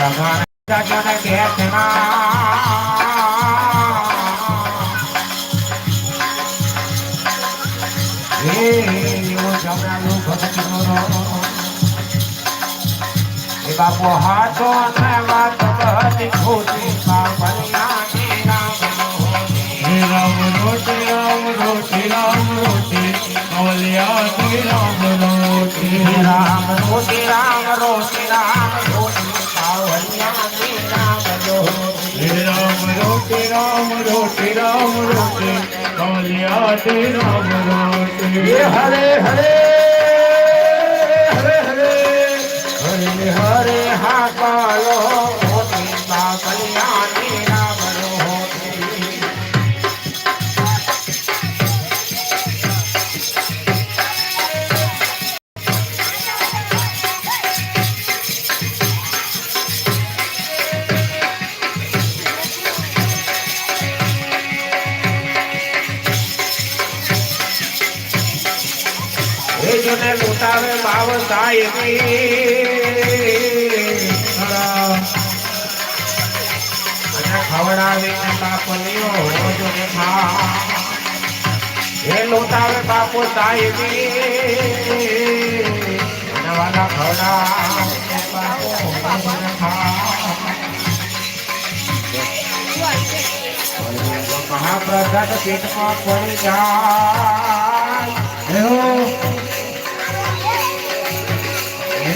ભગવાન જગન બેઠના હે રો. એ બાપો હાથો ને વાત રામ રોટી રામ રોટી રામ રામ રોટી રામ રોટી રામ રોટી ઓલિયાથી રામ રોટી હે હરે હરે હરે હરે હરે હરે હા કાલો લૂંટાવે સાહેબી. અને ખવડાવીને બાપલીઓ જોને ખા એ લોટાવે બાપો અને વાલા ખવડાવીને બાપો મહાપ્રસાદ પેટમાં પડી જાય.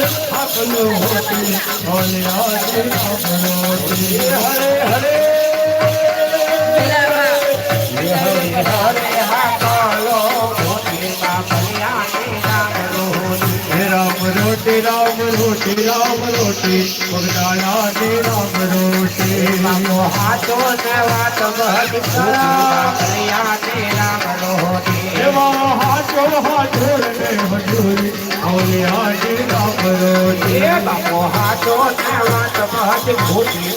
આપલો હોતી ઓલિયાથી રામ રોટી હરે હરે હરે હરે હા રોટી રામ રોટી રામ રોટી રામ હાચો ને વાત રામ રોટી. હજુરી રામ એ બાપો ને વાત ભૂતી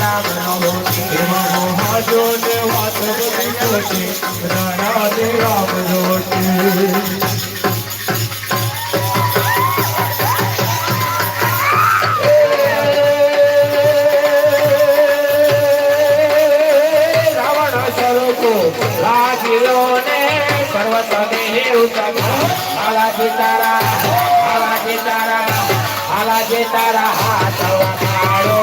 રામ રોટી. એવા હાચો ને વાત રામ રોટી. તારા આલાજી તારા હાથ વખાડો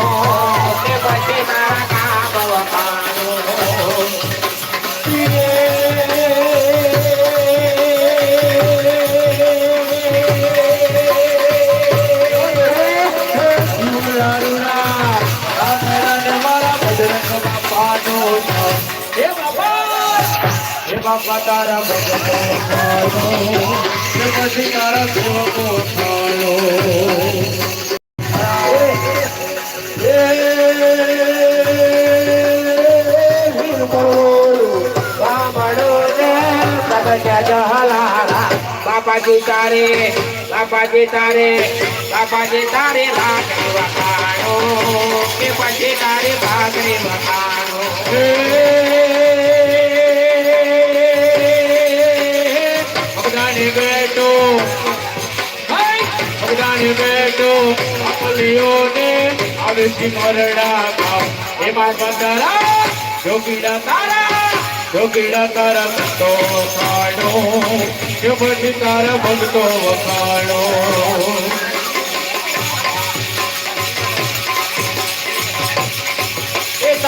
કે બાપા તારા ભગતો પછી તારા સેવકો થાળો બાપાજી તારે બાપાજી તારે બાપાજી તારે ભાગરી વખાણો કે પછી તારે ભાગરી વખાણો બેટો બેઠો બેટો અપલિયોને આવે મરડા ગામ એમાં બંદરા જોગીડા તારા જોગીડા તારા ભક્તો કાઢો કે બધી તારા ભક્તો વખાણો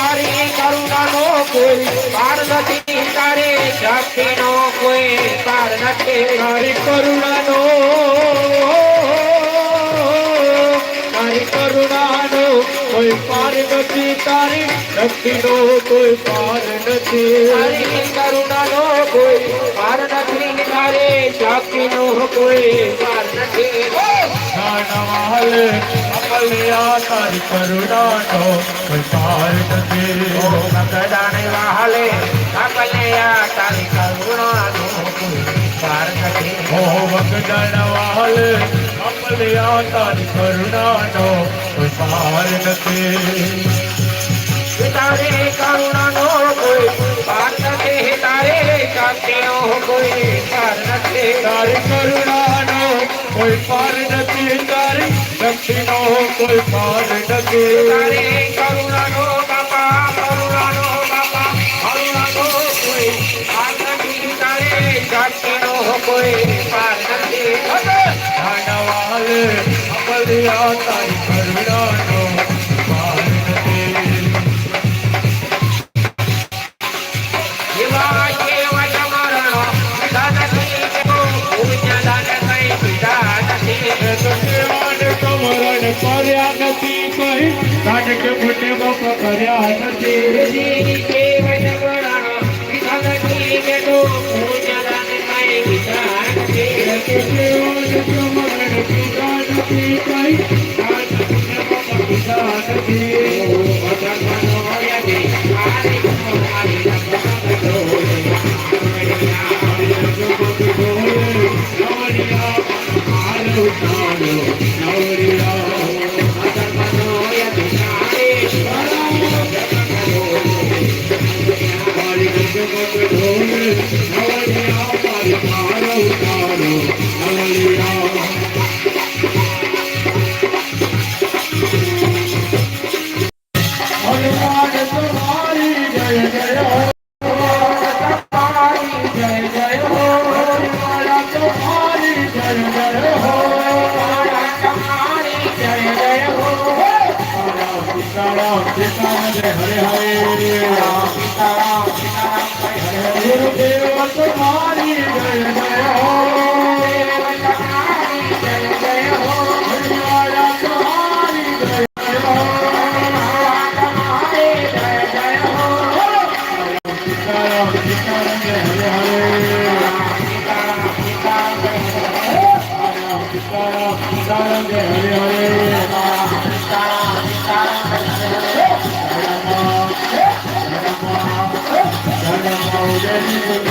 તારી કરુણાનો કોઈ પાર નથી, તારે શક્તિનો કોઈ પાર નથી. તારી કરુણાનો તારી કરુણાનો કોઈ પાર નથી, તારી શક્તિનો કોઈ પાર નથી. તારી કરુણાનો કોઈ પાર નથી, તારે શક્તિનો કોઈ પાર નથી. અમલિયા તારી કરુણાનો કોઈ પાર નથી ઓ ભગદાને વાહલે અકલ્યા તારી કરુણાનો કોઈ પાર નથી હો ભગદન વાલ અમલિયા તારી કરુણાનો કોઈ કોઈ પાર નથી તારી શક્તિનો કોઈ પાર નથી. કરુણાનો બાપા કરુણાનો બાપા કરુણાનો કોઈ પાર નથી. તારે કોઈ પાર નથી. ધનવાલ અમલિયા તારી કરુણાનો કાઢ કે મોટે બાપ કર્યા નથી. પારે નર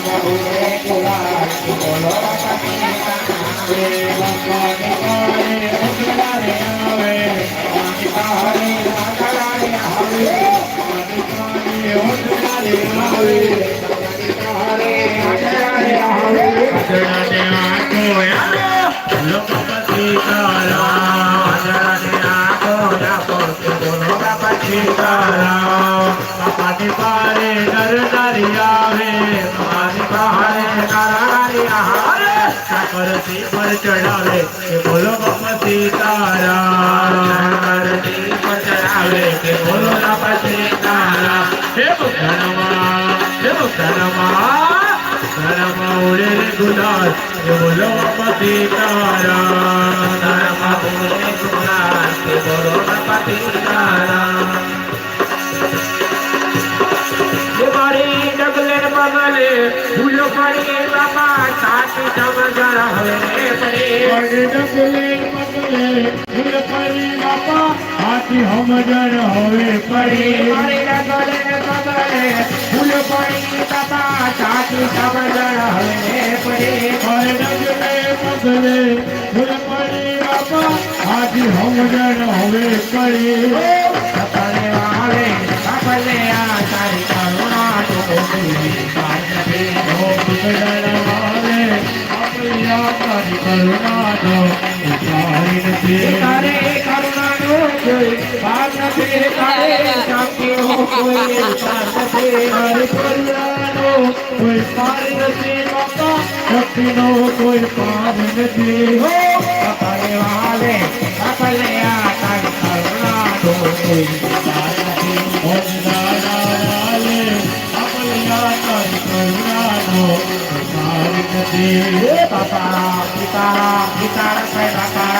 ચડાવે કે બોલો બાપા કરતી પર ચડાવે કે બોલો બાપા સીતારામ હે ભક્તનમાં હે ધર્મ ઉડે રે ગુલાલ કે બોલો બાપા સીતારામ ધર્મ ઉડે ગુલાલ કે બોલો બાપા સીતારામ મારી ડગલે બગલે ભૂલો પડી બાપા સાચી સમજણ હવે પડે ડગલે પગલે ફૂલ પરી બાપા હાથી હમજણ હવે પડી મારી ડગલે ફૂલ પરી બાપા. હાથી હમજણ હવે કરી સપને આવે સપને આ તારી કરુણા તો પાર ઓ પગડણ વાલે આપણી તારી કોઈ પાર નથી બાપા શક્તિનો કોઈ પાર નથી હો કપલે વાલે કપલે આ તારી કરુણાનો કોઈ પાર નથી ઓમ દાદાલે અપલિયા તારી કરુણાનો પાર નથી હે બાપા પિતા પિતા કઈ બાપા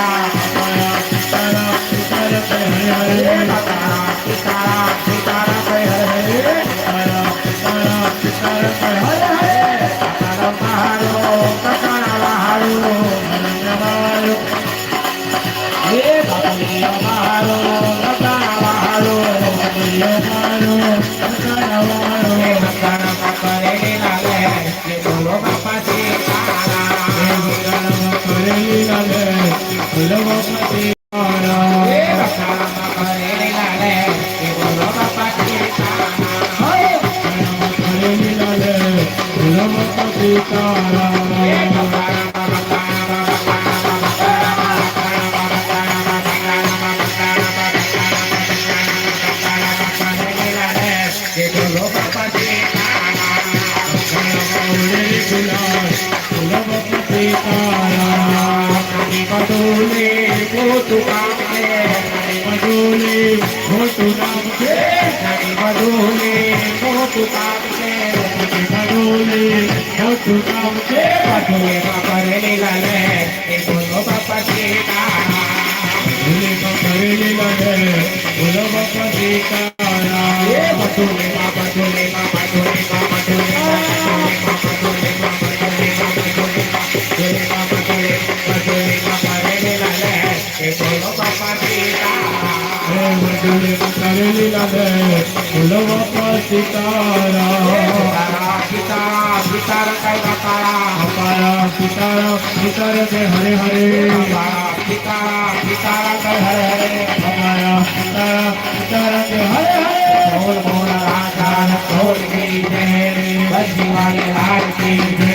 Love of Sitara. બદુલે કરેલી લાલે એ બોલો બાપા સીતારામ ભૂલી કરેલી લાલે ફૂલવપતિ એ તારા બદુલે બદુલે બદુલે બદુલે બોલો બાપા સીતારામ મધુલી કરેલી લાલે ફૂલવપતિ તારા સીતારામ સીતારામ કઈ બાપા અમારા પિતા પિતર કે હરે હરે સીતારામ સીતારામ કઈ હરે હરે અમારા પિતા પિતર કે હરે હરે બોલ બોલ રાધા બોલ કી જય બધી વાળી લાલ કી જય